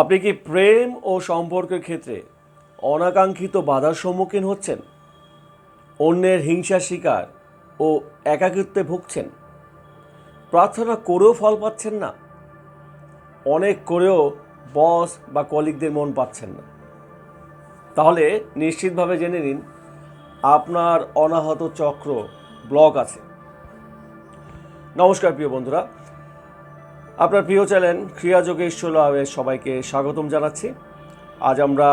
আপনি কি প্রেম ও সম্পর্কের ক্ষেত্রে অনাকাঙ্ক্ষিত বাধার সম্মুখীন হচ্ছেন? অন্যের হিংসার শিকার ও একাকিত্বে ভুগছেন? প্রার্থনা করেও ফল পাচ্ছেন না? অনেক করেও বস বা কলিগদের মন পাচ্ছেন না। তাহলে নিশ্চিতভাবে জেনে নিন, আপনার অনাহত চক্র ব্লক আছে। নমস্কার প্রিয় বন্ধুরা আপনার প্রিয় চ্যানেল ক্রিয়া যোগেশ্বর লাভের সবাইকে স্বাগতম জানাচ্ছি। আজ আমরা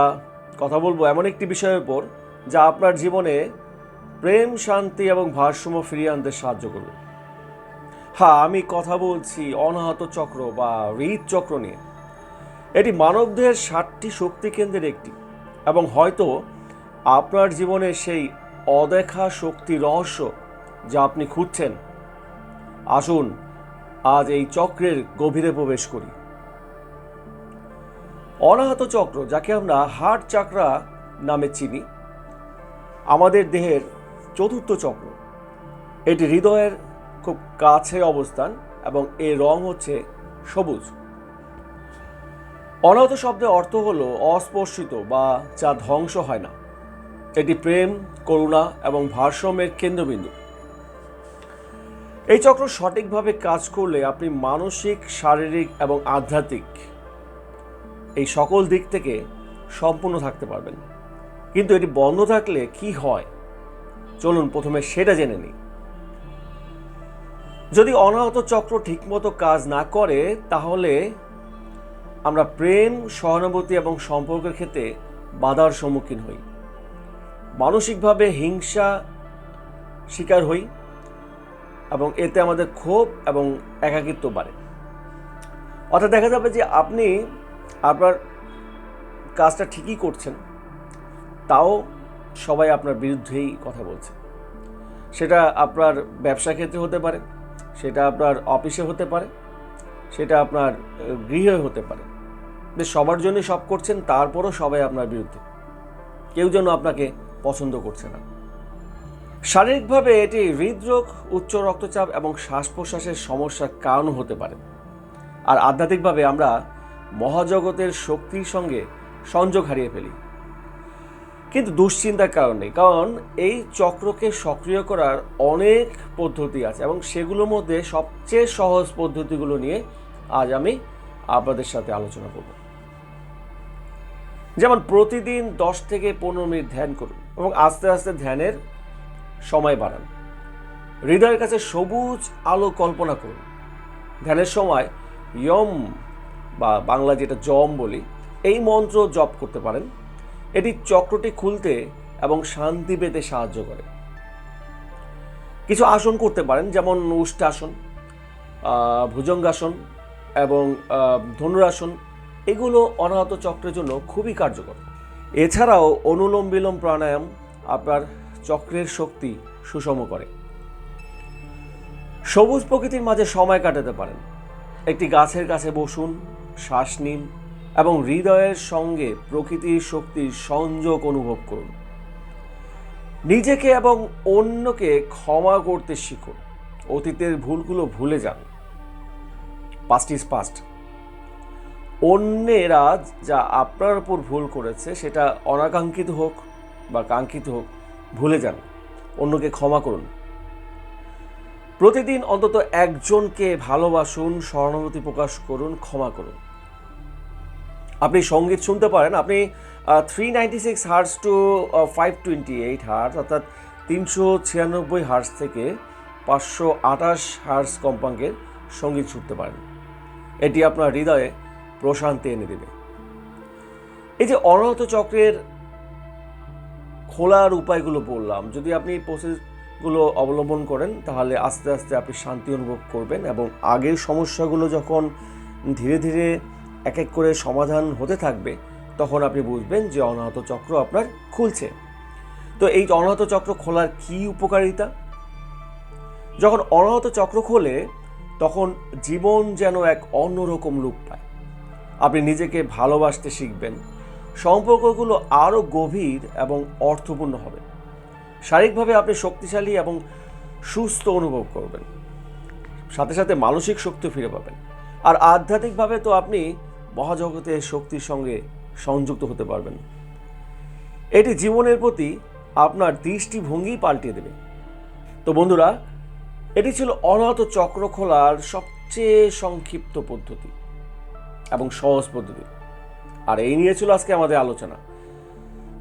কথা বলব এমন একটি বিষয়ের উপর যা আপনার জীবনে প্রেম, শান্তি এবং ভারসাম্য ফিরিয়ে আনতে সাহায্য করবে। হ্যাঁ আমি কথা বলছি অনাহত চক্র বা হৃদ চক্র নিয়ে। এটি মানবদেহের ষাটটি শক্তি কেন্দ্রের একটি এবং হয়তো আপনার জীবনে সেই অদেখা শক্তি রহস্য যা আপনি খুঁজছেন। আসুন আজ এই চক্রের গভীরে প্রবেশ করি। অনাহত চক্র, যাকে আমরা হার্ট চাকরা নামে চিনি, আমাদের দেহের চতুর্থ চক্র। এটি হৃদয়ের খুব কাছে অবস্থান এবং এর রং হচ্ছে সবুজ। অনাহত শব্দের অর্থ হলো অস্পর্শিত বা যা ধ্বংস হয় না। এটি প্রেম, করুণা এবং ভারসাম্যের কেন্দ্রবিন্দু। এই চক্র সঠিকভাবে কাজ করলে আপনি মানসিক, শারীরিক এবং আধ্যাত্মিক এই সকল দিক থেকে সম্পূর্ণ থাকতে পারবেন। কিন্তু এটি বন্ধ থাকলে কি হয়? চলুন প্রথমে সেটা জেনে নিই। যদি অনাহত চক্র ঠিকমতো কাজ না করে, তাহলে আমরা প্রেম, সহানুভূতি এবং সম্পর্কের ক্ষেত্রে বাধার সম্মুখীন হই। মানসিকভাবে হিংসা শিকার হই। এবং এতে আমাদের ক্ষোভ এবং একাকিত্ব বাড়ে। অর্থাৎ দেখা যাবে যে আপনি আপনার কাজটা ঠিকই করছেন, তাও সবাই আপনার বিরুদ্ধেই কথা বলছে। সেটা আপনার ব্যবসা ক্ষেত্রে হতে পারে, সেটা আপনার অফিসে হতে পারে, সেটা আপনার গৃহে হতে পারে। যে সবার জন্য সব করছেন, তারপরও সবাই আপনার বিরুদ্ধে। কেউ যেন আপনাকে পছন্দ করছে না। শারীরিকভাবে এটি হৃদরোগ, উচ্চ রক্তচাপ এবং শ্বাস প্রশ্বাসের সমস্যার কারণ হতে পারে। আর আধ্যাত্মিকভাবে আমরা মহাজগতের শক্তির সঙ্গে সংযোগ হারিয়ে ফেলি। কিন্তু দুশ্চিন্তার কারণে কারণ এই চক্রকে সক্রিয় করার অনেক পদ্ধতি আছে এবং সেগুলোর মধ্যে সবচেয়ে সহজ পদ্ধতিগুলো নিয়ে আজ আমি আপনাদের সাথে আলোচনা করব। যেমন প্রতিদিন দশ থেকে পনেরো মিনিট ধ্যান করুন এবং আস্তে আস্তে ধ্যানের সময় বাড়ান। হৃদয়ের কাছে সবুজ আলো কল্পনা করুন। ধ্যানের সময় ইয়ম বা বাংলা যেটা জম বলি, এই মন্ত্র জপ করতে পারেন। এটি চক্রটি খুলতে এবং শান্তি পেতে সাহায্য করে। কিছু আসন করতে পারেন, যেমন উষ্টাসন ভুজঙ্গাসন এবং ধনুরাসন। এগুলো অনাহত চক্রের জন্য খুবই কার্যকর। এছাড়াও অনুলোম বিলোম প্রাণায়াম আপনার চক্রের শক্তি সুষম করে। সবুজ প্রকৃতির মাঝে সময় কাটাতে পারেন। একটি গাছের কাছে বসুন, শ্বাস নিন এবং হৃদয়ের সঙ্গে প্রকৃতির শক্তির সংযোগ অনুভব করুন। নিজেকে এবং অন্যকে ক্ষমা করতে শিখুন। অতীতের ভুলগুলো ভুলে যান। পাস্ট ইজ পাস্ট অন্যেরা যা আপনার উপর ভুল করেছে, সেটা অনাকাঙ্ক্ষিত হোক বা কাঙ্ক্ষিত হোক ভুলে যান, অন্যকে ক্ষমা করুন। প্রতিদিন অন্তত একজনকে ভালোবাসুন সহানুভূতি প্রকাশ করুন, ক্ষমা করুন। আপনি সংগীত শুনতে পারেন, আপনি three ninety six hours two five twenty eight hours অর্থাৎ তিনশো ছিয়ানব্বই হার্স থেকে পাঁচশো আঠাশ হার্স কম্পাঙ্কের সংগীত শুনতে পারেন। এটি আপনার হৃদয়ে প্রশান্তি এনে দেবে। এই যে অনাহত চক্রের খোলার উপায়গুলো বললাম। যদি আপনি এই প্রসেসগুলো অবলম্বন করেন, তাহলে আস্তে আস্তে আপনি শান্তি অনুভব করবেন এবং আগের সমস্যাগুলো যখন ধীরে ধীরে এক এক করে সমাধান হতে থাকবে, তখন আপনি বুঝবেন যে অনাহত চক্র আপনার খুলছে। তো এই অনাহত চক্র খোলার কি উপকারিতা? যখন অনাহত চক্র খোলে, তখন জীবন যেন এক অন্যরকম রূপ পায়। আপনি নিজেকে ভালোবাসতে শিখবেন সম্পর্কগুলো আরও গভীর এবং অর্থপূর্ণ হবে। শারীরিকভাবে আপনি শক্তিশালী এবং সুস্থ অনুভব করবেন। সাথে সাথে মানসিক শক্তি ফিরে পাবেন। আর আধ্যাত্মিকভাবে তো আপনি মহাজগতের শক্তির সঙ্গে সংযুক্ত হতে পারবেন। এটি জীবনের প্রতি আপনার দৃষ্টিভঙ্গি পাল্টে দেবে। তো বন্ধুরা, এটি ছিল অনাহত চক্র খোলার সবচেয়ে সংক্ষিপ্ত পদ্ধতি এবং সহজ পদ্ধতি। আর এই নিয়ে ছিল আজকে আমাদের আলোচনা।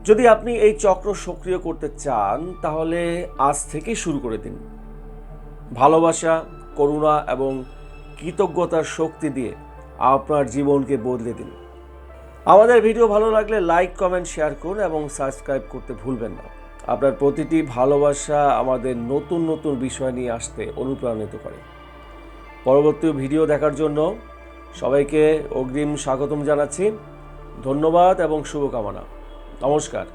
যদি আপনি এই চক্র সক্রিয় করতে চান, তাহলে আজ থেকেই শুরু করে দিন। ভালোবাসা, করুণা এবং কৃতজ্ঞতার শক্তি দিয়ে আপনার জীবনকে বদলে দিন। আমাদের ভিডিও ভালো লাগলে লাইক, কমেন্ট, শেয়ার করুন এবং সাবস্ক্রাইব করতে ভুলবেন না। আপনার প্রতিটি ভালোবাসা আমাদের নতুন নতুন বিষয় নিয়ে আসতে অনুপ্রাণিত করে। পরবর্তী ভিডিও দেখার জন্য সবাইকে অগ্রিম স্বাগতম জানাচ্ছি। ধন্যবাদ এবং শুভকামনা। নমস্কার।